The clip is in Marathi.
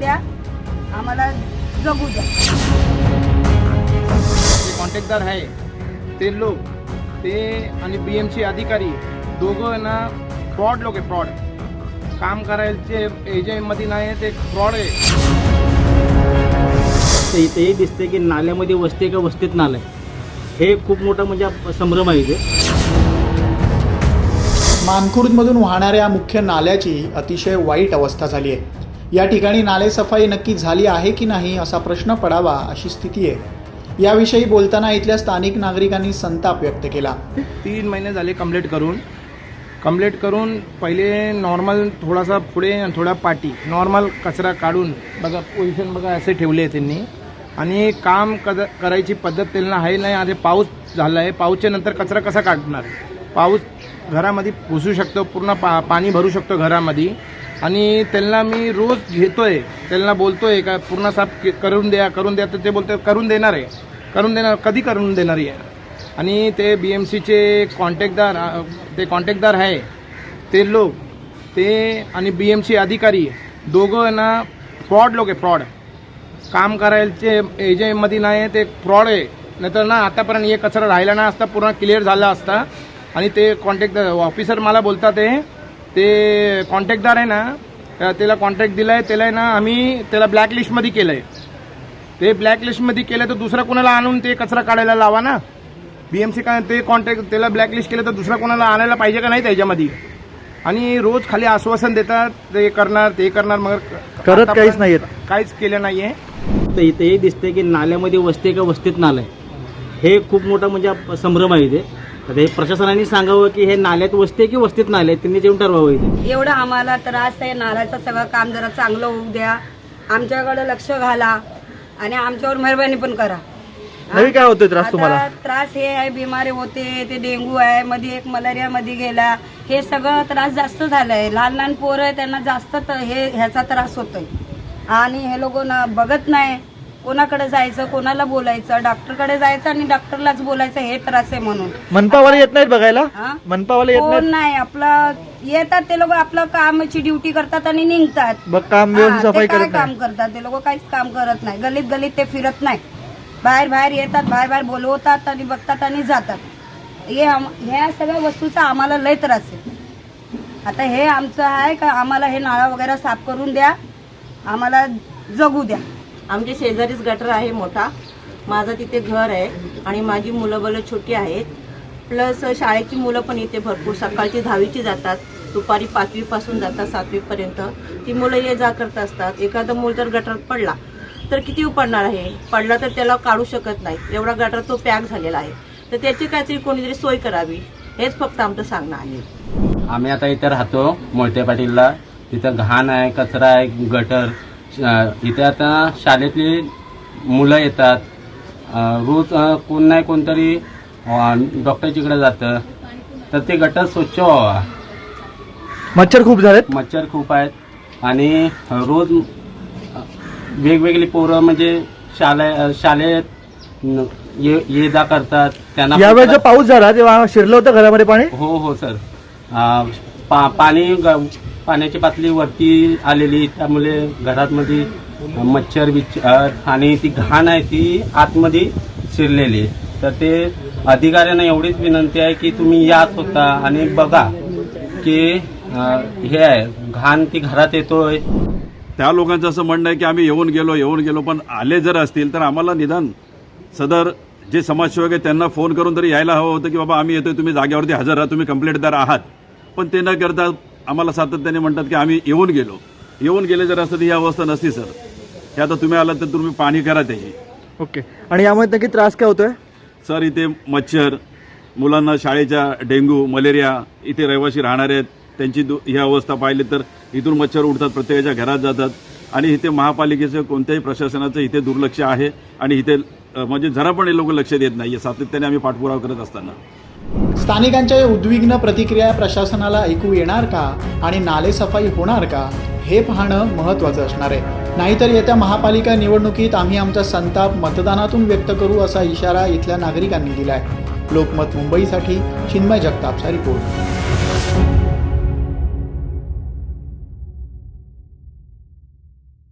द्या. आम्हाला जगू द्या. जे कॉन्ट्रॅक्टदार आहे ते लोक ते आणि बी एमचे अधिकारी दोघं ना फ्रॉड लोक आहे फ्रॉड काम करायचे एजंटमध्ये नाही आहे, ते फ्रॉड आहे. ते इथेही दिसते की नाल्यामध्ये वस्ती का वस्तीत नाला आहे? हे खूप मोठा म्हणजे संभ्रम आहे इथे. मानखुर्दमधून वाहणाऱ्या मुख्य नाल्याची अतिशय वाईट अवस्था झाली आहे. या ठिकाणी नालेसफाई नक्की झाली आहे की नाही असा प्रश्न पडावा अशी स्थिती आहे. याविषयी बोलताना इथल्या स्थानिक नागरिकांनी संताप व्यक्त केला. तीन महिने झाले कंप्लीट करून. कंप्लीट करून पहिले नॉर्मल थोडासा पुढे आणि थोडा पाठी नॉर्मल कचरा काढून बघा पोझिशन बघा असे ठेवले आहे त्यांनी. आणि काम कद करायची पद्धत त्यांना आहे नाही आधी पाऊस झाला आहे पाऊसच्या नंतर कचरा कसा काढणार? पाऊस घरामध्ये घुसू शकतो पूर्ण पा पाणी भरू शकतो घरामध्ये. आणि त्यांना मी रोज घेतोय त्यांना बोलतोय का पूर्ण साफ करून द्या करून द्या तर ते बोलते करून देणार आहे करून देणार कधी करून देणार आहे? आणि ते बी एम सीचे कॉन्टॅक्टदार ते कॉन्टॅक्टदार आहे. ते लोक ते आणि बी एम सी अधिकारी दोघं ना फ्रॉड लोक आहे फ्रॉड. काम करायचे एजेमध्ये नाही ते फ्रॉड आहे. नाहीतर ना आतापर्यंत हे कचरा राहिला ना असता पूर्ण क्लिअर झाला असता. आणि ते कॉन्टॅक्ट ऑफिसर मला बोलतात ते ते कॉन्टॅक्टदार आहे ना त्या- त्याला कॉन्ट्रॅक्ट दिला आहे त्याला आहे ना आम्ही त्याला ब्लॅकलिस्टमध्ये केलं आहे ते ब्लॅकलिस्टमध्ये केलं तर दुसरा कोणाला आणून ते कचरा काढायला लावा ना. बी एम सी का ते कॉन्टॅक्ट त्याला ब्लॅकलिस्ट केलं तर दुसरा कोणाला आणायला पाहिजे का नाही त्याच्यामध्ये. आणि रोज खाली आश्वासन देतात ते करणार ते करणार मग करत काहीच नाहीयेत. काहीच केलं नाहीये. तर इथेही दिसते की नाल्यामध्ये वस्ती का वस्तीत नाला आहे हे खूप मोठा म्हणजे संभ्रम आहे इथे. तर हे प्रशासनाने सांगावं की हे नाल्यात वस्ती आहे की वस्तीत नाले त्यांनी जेवण ठरवावं इथे. एवढं आम्हाला त्रास आहे नाल्याचं सगळं काम जरा चांगलं होऊ द्या. आमच्याकडे लक्ष घाला आणि आमच्यावर मेहरबानी पण करा. नवी काय होतोय त्रास आता तुम्हाला? त्रास हे आहे बिमारी होते ते डेंगू आहे मध्ये एक मलेरिया मध्ये गेला. हे सगळं त्रास जास्त झालाय. लहान लहान पोरं आहे त्यांना जास्त त- हे ह्याचा त्रास होतोय. आणि हे लोक ना बघत नाही. कोणाकडे जायचं कोणाला बोलायचं डॉक्टरकडे जायचं आणि डॉक्टरलाच बोलायचं हे त्रास आहे म्हणून. मनपावाले येत नाहीत बघायला? हा? मनपावाले येत कोण नाहीत? नाही आपलं येतात ते लोक आपलं कामाची ड्युटी करतात आणि निघतात. काम हा, ते सफाई काय करत काम नाही. करतात? ते लोक काहीच काम करत नाही. गलीत गलीत ते फिरत नाही. बाहेर बाहेर येतात बाहेर बाहेर बोलवतात आणि बघतात आणि जातात. हे आम- ह्या सगळ्या वस्तूचा आम्हाला लय त्रास आहे. आता हे आमचं आहे का? आम्हाला हे नाळा वगैरे साफ करून द्या. आम्हाला जगू द्या. आमच्या शेजारीच गटर आहे मोठा. माझं तिथे घर आहे आणि माझी मुलं बलं छोटी आहेत. प्लस शाळेची मुलं पण इथे भरपूर. सकाळची दहावीची जातात दुपारी पाचवीपासून जातात सातवीपर्यंत. ती मुलं ये जा करत असतात. एखादं मूल जर गटरात पडला तर किती पडणार आहे? पडला तर त्याला काढू शकत नाही. एवढा गटर तो पॅक झालेला आहे. तर त्याची काहीतरी कोणीतरी सोय करावी. हेच फक्त आमचं सांगणं आहे. आम्ही आता इथे राहतो मोळते पाटीलला. तिथं घाण आहे कचरा आहे गटर. इथे आता शाळेतली मुलं येतात. रोज कोण नाही कोणतरी डॉक्टरच्याकडे जातं तर ते गटर स्वच्छ व्हावा. मच्छर खूप झालेत? मच्छर खूप आहेत. आणि रोज वेगवेगळी पोरं म्हणजे शाळे शाळेत ये ये जा करतात. त्यांना यावेळेस पाऊस झाला तेव्हा शिरलं होतं घरामध्ये पाणी? हो हो सर. पा पाणी पाण्याची पातळी वरती आलेली त्यामुळे घरातमध्ये मच्छर बिच्छर आणि ती घाण आहे ती आतमध्ये शिरलेली तर ते अधिकाऱ्यांना एवढीच विनंती आहे की तुम्ही या स्वतः आणि बघा की हे आहे घाण ती घरात येतोय. त्या लोकांचं असं म्हणणं आहे की आम्ही येऊन गेलो येऊन गेलो पण आले जर असतील तर आम्हाला निदान सदर जे समाजसेवक आहे त्यांना फोन करून तरी यायला हवं होतं की बाबा आम्ही येतोय तुम्ही जागेवरती हजर राहा तुम्ही कंप्लेंटदार आहात. पण ते न करता आम्हाला सातत्याने म्हणतात की आम्ही येऊन गेलो. येऊन गेले जर असतं तर ही अवस्था नसती सर. हे आता तुम्ही आलात तर तुम्ही पाणी करा त्याची. ओके. आणि यामुळे नक्की त्रास काय होतोय? सर इथे मच्छर मुलांना शाळेच्या डेंग्यू मलेरिया इथे रहिवासी राहणारे आहेत. त्यांची दु ही अवस्था पाहिली तर इथून मच्छर उडतात प्रत्येकाच्या घरात जातात. आणि इथे महापालिकेचं कोणत्याही प्रशासनाचं इथे दुर्लक्ष आहे. आणि इथे म्हणजे जरा पण हे लोक लक्ष देत नाही सातत्याने आम्ही पाठपुरावा करत असताना. स्थानिकांच्या या उद्विग्न प्रतिक्रिया प्रशासनाला ऐकू येणार का आणि नालेसफाई होणार का हे पाहणं महत्त्वाचं असणार आहे. नाहीतर येत्या महापालिका निवडणुकीत आम्ही आमचा संताप मतदानातून व्यक्त करू असा इशारा इथल्या नागरिकांनी दिलाय. लोकमत मुंबईसाठी चिन्मय जगतापचा रिपोर्ट.